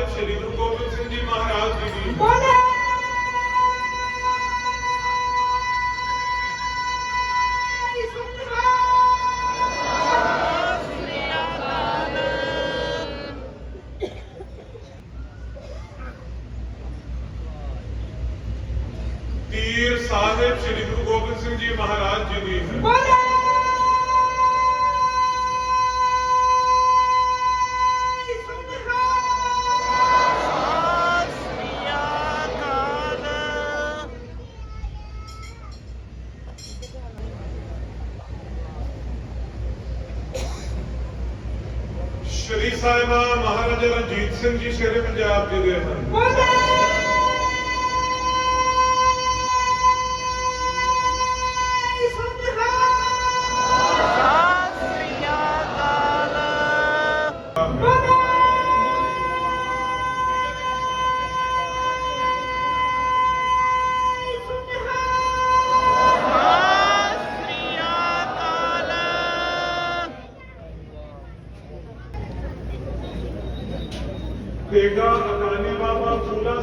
ਸਾਹਿਬ ਸ੍ਰੀ ਗੁਰੂ ਗੋਬਿੰਦ ਸਿੰਘ ਜੀ ਮਹਾਰਾਜ ਜੀ ਦੀ। ਬੋਲੇ। ਤੀਰ ਸਾਹਿਬ ਸ੍ਰੀ ਗੁਰੂ ਗੋਬਿੰਦ ਸਿੰਘ ਜੀ ਸ਼੍ਰੀ ਸਾਹਿਬਾ ਮਹਾਰਾਜਾ ਰਣਜੀਤ ਸਿੰਘ ਜੀ ਸ਼ੇਰੇ ਪੰਜਾਬ ਜੀ ਦੇ ਹਨ Pega a Baba Fula.